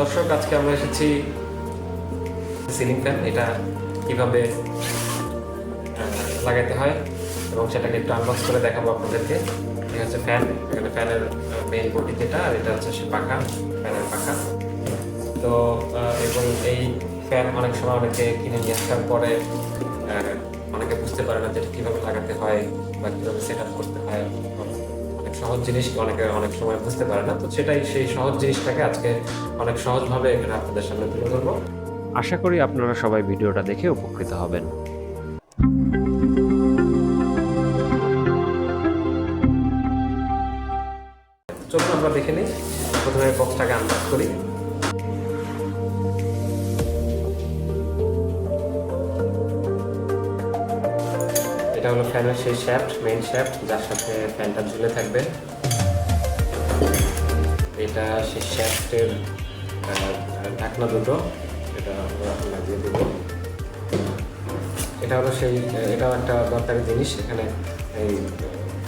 দর্শক, আজকে আমরা এসেছি সিলিং ফ্যান এটা কীভাবে লাগাতে হয় এবং সেটাকে একটু আনবক্স করে দেখাবো আপনাদেরকে। ঠিক আছে ফ্যান এখানে ফ্যানের মেইন বডি যেটা, আর এটা হচ্ছে সে পাখা ফ্যানের পাখা। তো এবং এই ফ্যান অনেক সময় অনেকে কিনে নিয়ে আসার পরে অনেকে বুঝতে পারে না যে এটা কীভাবে লাগাতে হয় বা কীভাবে সেট আপ করতে হয়। সহজ জিনিস অনেকে অনেক সময় বুঝতে পারে না, তো সেটাই সেই সহজ জিনিসটাকে আজকে অনেক সহজভাবে এখানে আপনাদের সামনে তুলে ধরবো। আশা করি আপনারা সবাই ভিডিওটা দেখে উপকৃত হবেন। চলুন আমরা দেখে নিই। প্রথমে বক্সটাকে আনবক্স করি। ফ্যানের সেই শ্যাফট মেইন শ্যাফট যার সাথে ফ্যানটা ঝুলে থাকবে। এটা সেই শ্যাফটের ঢাকনা দুটো, এটা আমরা লাগিয়ে দেবো। এটা হলো সেই, এটাও একটা দরকারি জিনিস, এখানে এই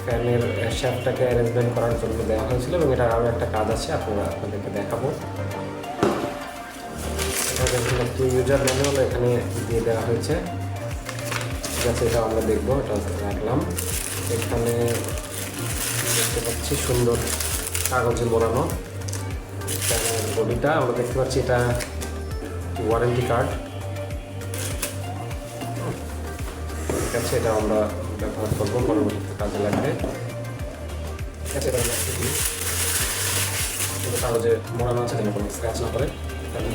ফ্যানের শ্যাফটাকে অ্যারেঞ্জমেন্ট করার জন্য দেওয়া হয়েছিল এবং এটা আরও একটা কাজ আছে, আপনারা আপনাদেরকে দেখাবো। একটি ইউজার ম্যানুয়াল এখানে দিয়ে দেওয়া হয়েছে। ঠিক আছে, এটা আমরা দেখব, এটা রাখলাম। এখানে দেখতে পাচ্ছি সুন্দর কাগজে মোড়ানো বডিটা। আমরা দেখতে পাচ্ছি এটা ওয়ারেন্টি কার্ড ঠিক আছে, এটা আমরা ব্যবহার করব, পরবর্তীতে কাজে লাগবে। ঠিক আছে, এটা কাগজে মোড়ানো আছে, যেন কোনো স্ক্র্যাচ না করে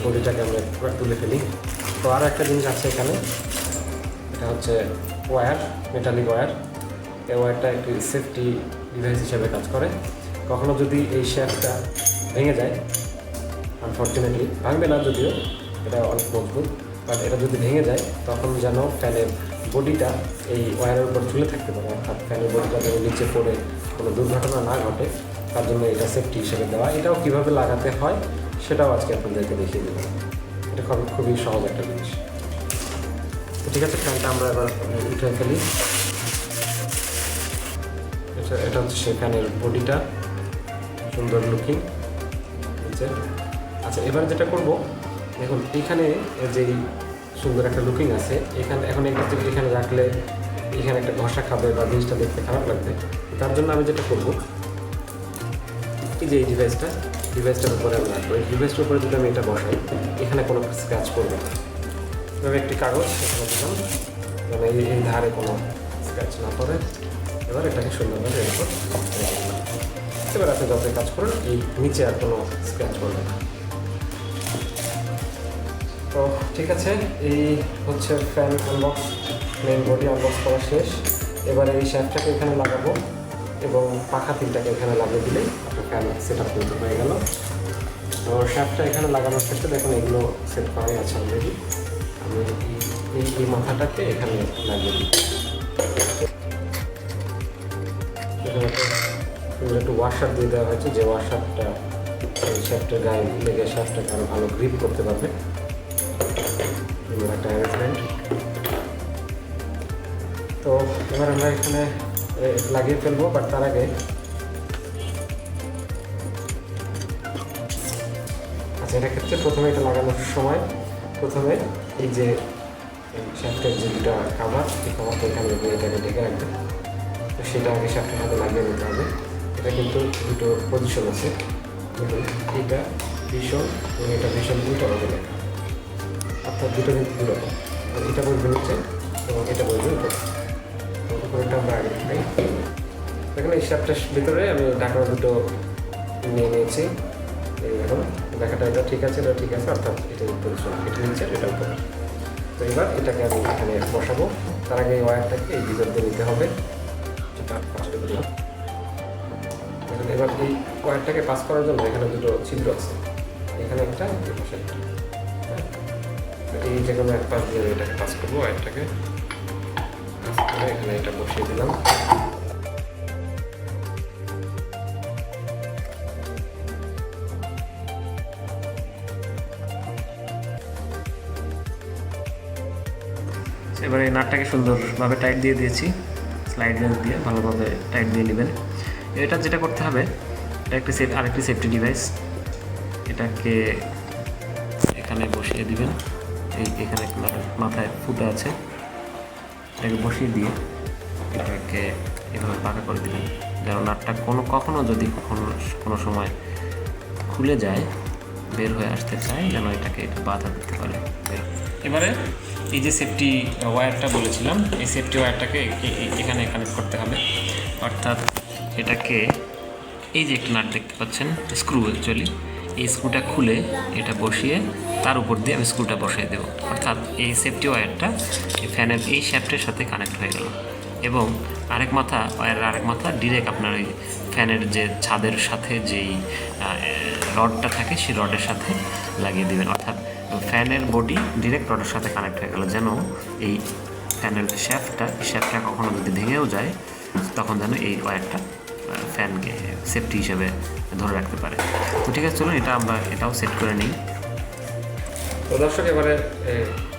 বডিটাকে আমরা তুলে ফেলি। তো আর একটা জিনিস আছে এখানে। এটা হচ্ছে ওয়্যার মেটালিক ওয়্যার। এই ওয়্যারটা একটি সেফটি ডিভাইস হিসেবে কাজ করে। কখনো যদি এই শেফটা ভেঙে যায় আনফর্চুনেটলি ভাঙবে না যদিও, এটা অনেক মজবুত। বাট এটা যদি ভেঙে যায়, তখন যেন ফ্যানের বডিটা এই ওয়্যারের উপর ঝুলে থাকতে পারে। অর্থাৎ ফ্যানের বডিটা যেন নিচে পড়ে কোনো দুর্ঘটনা না ঘটে, তার জন্য এটা সেফটি হিসেবে দেওয়া। এটাও কীভাবে লাগাতে হয়, সেটাও আজকে আপনাদেরকে দেখিয়ে দেবো। এটা খুবই খুবই সহজ একটা জিনিস। ঠিক আছে, ফ্যানটা আমরা এবার উঠে ফেলি। এটা এটা হচ্ছে সেই ফ্যানের বডিটা, সুন্দর লুকিং আচ্ছা এবার যেটা করব, দেখুন, এখানে যেই সুন্দর একটা লুকিং আছে, এখানে, এখন এই এখানে রাখলে, এখানে একটা ঘষা খাবে বা জিনিসটা দেখতে খারাপ লাগবে। তার জন্য আমি যেটা করব, এই যে এই ডিভাইসটা ডিভাইসটার উপরে আমি রাখব। এই ডিভাইসটার উপরে যদি আমি এটা বসাই, এখানে কোনো স্ক্র্যাচ করবে না। এভাবে একটি কাগজ এখানে দিলাম। মানে এই ধারে কোনো স্ক্র্যাচ না করে এবার এটাকে সুন্দরভাবে এর উপর এবার আপনি যতই কাজ করুন, এই নিচে আর কোনো স্ক্র্যাচ করবে না। তো ঠিক আছে, এই হচ্ছে fan unbox main body unbox করা শেষ। এবার এই শ্যাফটাকে এখানে লাগাবো এবং পাখা তিনটাকে এখানে লাগিয়ে দিলেই আপনার ফ্যান সেট আপ করতে হয়ে গেল। তো শ্যাফটটা এখানে লাগানোর ক্ষেত্রে দেখুন, এগুলো সেট করাই আছে অলরেডি এই- মাথাটাকে এখানে লাগিয়ে দিই এখানে একটু ওয়াশার দিয়ে দেওয়া হয়েছে। যে ওয়াশারটা এই শ্যাফটের গায়ে লেগে শ্যাফটাকে আরও ভালো গ্রিপ করতে পারবে। একটা অ্যারেঞ্জমেন্ট তো এবার আমরা এখানে লাগিয়ে ফেলব বাট তার আগে আচ্ছা এটা ক্ষেত্রে প্রথমে এটা লাগানোর সময় প্রথমে এই যে শ্যাফটের যে দুটা কাভার এই কাভারটা এখানে দিয়ে এটাকে ঢেকে তো সেটা আগে শ্যাফটের সাথে লাগিয়ে নিতে হবে। এটা কিন্তু দুটো পজিশন আছে। এইটা ভীষণ এবং এটা ভীষণ দুটো হবে লেখা। অর্থাৎ দুটো কিন্তু দুরকম আর এটা বলবে নিচে এবং এটা বলবে উপরে। উপরেটা আমরা আগে দেখাই দেখুন, এই শ্যাপটার ভিতরে আমি ঢাকনা দুটো নিয়ে নিয়েছি। এই দেখুন দেখাটা এটা ঠিক আছে, এটা ঠিক আছে। অর্থাৎ এটা পজিশন এটা নিচে, এটা উপরে। এবার এটাকে আমি এখানে বসাবো। তার আগে এই ওয়ারটাকে এই ভিতর দিয়ে নিতে হবে। এবার এই ওয়ারটাকে পাস করার জন্য এখানে দুটো ছিদ্র আছে। এখানে একটা, এই হ্যাঁ? যে কোনো এক পাশ দিয়ে এটাকে পাস করব, ওয়ারটাকে। এখানে এটা বসিয়ে দিলাম। এবার নাটটাকে সুন্দরভাবে টাইট দিয়ে দিয়েছি স্লাইড রেঞ্জ দিয়ে ভালোভাবে টাইট দিয়ে নেবেন। এটা যেটা করতে হবে, এটা একটি সেফ আরেকটি সেফটি ডিভাইস এটাকে এখানে বসিয়ে দিবেন। এই এখানে মাথায় ফুটা আছে। এটাকে বসিয়ে দিয়ে এটাকে এভাবে পাকা করে দিবেন। যেন নাটটা কোনো কখনো যদি কখনো কোনো সময় খুলে যায় বের হয়ে আসতে চায়, যেন এটাকে একটু বাধা দিতে পারে। এবারে এই যে সেফটি ওয়্যারটা বলেছিলাম, এই সেফটি ওয়্যারটাকে এখানে কানেক্ট করতে হবে। অর্থাৎ এটাকে এই যে একটা নাট দেখতে পাচ্ছেন স্ক্রু অ্যাকচুয়ালি এই স্ক্রুটা খুলে এটা বসিয়ে তার উপর দিয়ে আমি স্ক্রুটা বসিয়ে দেবো। অর্থাৎ এই সেফটি ওয়্যারটা এই ফ্যানের এই শ্যাফটের সাথে কানেক্ট হয়ে গেল। এবং আরেক মাথা ওয়্যারের আরেক মাথা ডিরেক্ট আপনার ওই ফ্যানের যে ছাদের সাথে যেই রডটা থাকে, সেই রডের সাথে লাগিয়ে দিবেন। অর্থাৎ ফ্যানের বডি ডিরেক্ট রডের সাথে কানেক্ট হয়ে গেল। যেন এই ফ্যানের শ্যাফটা এই কখনো যদি ভেঙেও যায়, তখন যেন এই ওয়্যারটা ফ্যানকে সেফটি হিসেবে ধরে রাখতে পারে। তো ঠিক আছে, চলুন, এটা আমরা, এটাও সেট করে নিই। তো দর্শক, এবারে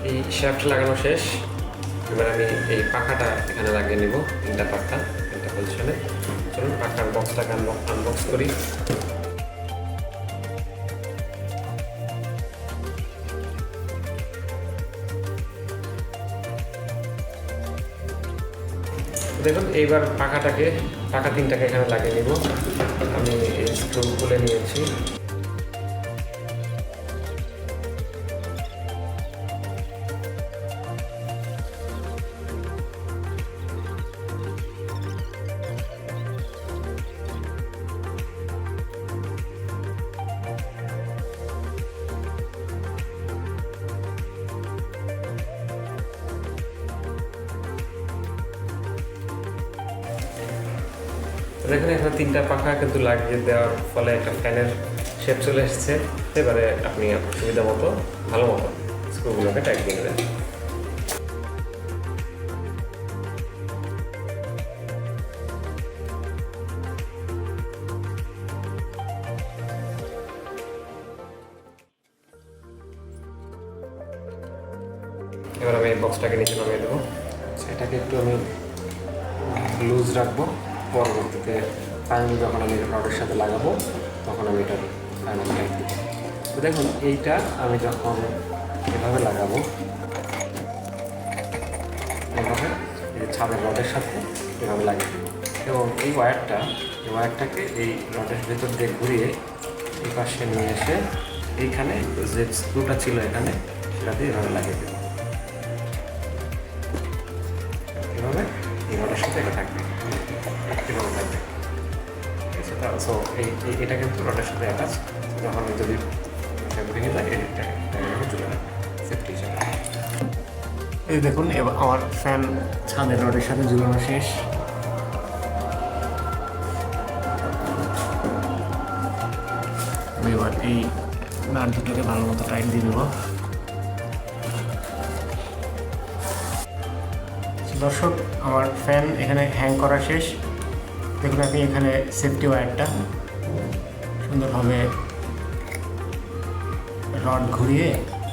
এই শ্যাফট লাগানো শেষ। এবার আমি এই পাখাটা এখানে লাগিয়ে নিব, তিনটা পাখা, তিনটা পজিশনে চলুন পাখার বক্সটাকে আনবক্স করি। দেখুন, এইবার পাখাটাকে, পাখা তিনটাকে এখানে লাগিয়ে নিব। আমি এই খুলে নিয়েছি। দেখুন এখানে তিনটা পাখা কিন্তু লাগিয়ে দেওয়ার ফলে একটা ফ্যানের শেপ চলে এসেছে। এবারে আপনি আপনার সুবিধা মতো ভালো মতো স্ক্রুগুলোকে টাইট দিয়ে নেবেন। এবার আমি বক্সটাকে নিচে নামিয়ে দেবো। আচ্ছা, এটাকে একটু আমি লুজ রাখব। পরবর্তীতে ফাইনাল যখন আমি রডের সাথে লাগাবো, তখন আমি এটার ফাইনাল টাইট দিব। তো দেখুন, এইটা আমি যখন এভাবে লাগাবো, এভাবে ছাদের রডের সাথে এভাবে লাগিয়ে দেবো। এবং এই ওয়্যারটা এই ওয়্যারটাকে এই রডের ভেতর দিয়ে ঘুরিয়ে এই পাশে নিয়ে এসে এইখানে যে স্ক্রুটা ছিল এখানে, সেটা দিয়ে এভাবে লাগিয়ে দেবো। সো এই এটা কিন্তু রডের সাথে অ্যাটাচ যখন যদি ভেঙে যায় এটা চলে যাবে সেফটি হিসাবে। এই দেখুন, এবার আমার ফ্যান ছাদের রডের সাথে ঝুলানো শেষ। এবার এই নাট দুটোকে ভালো মতো টাইট দিয়ে দেবো। দর্শক, আমার ফ্যান এখানে হ্যাং করা শেষ। দেখুন আমি এখানে সেফটি ওয়্যারটা সুন্দরভাবে রড ঘুরিয়ে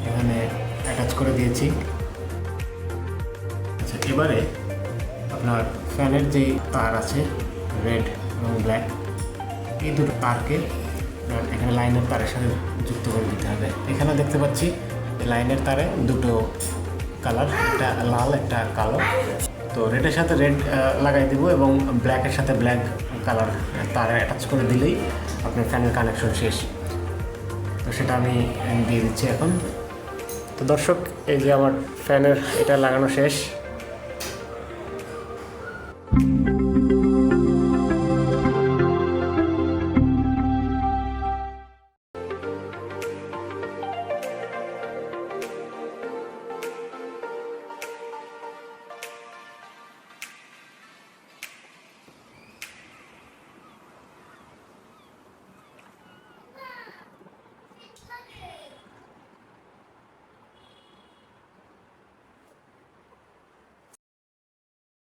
এখানে অ্যাটাচ করে দিয়েছি। আচ্ছা এবারে আপনার ফ্যানের যে তার আছে রেড এবং ব্ল্যাক এই দুটো তারকে এখানে লাইনের তারের সাথে যুক্ত করে দিতে হবে। এখানে দেখতে পাচ্ছি লাইনের তারে দুটো কালার একটা লাল, একটা কালো। তো রেডের সাথে রেড লাগাই দেবো এবং ব্ল্যাকের সাথে ব্ল্যাক কালার তার অ্যাটাচ করে দিলেই আপনার ফ্যানের কানেকশন শেষ। তো সেটা আমি দিয়ে দিচ্ছি এখন। তো দর্শক, এই যে আমার ফ্যানের এটা লাগানো শেষ।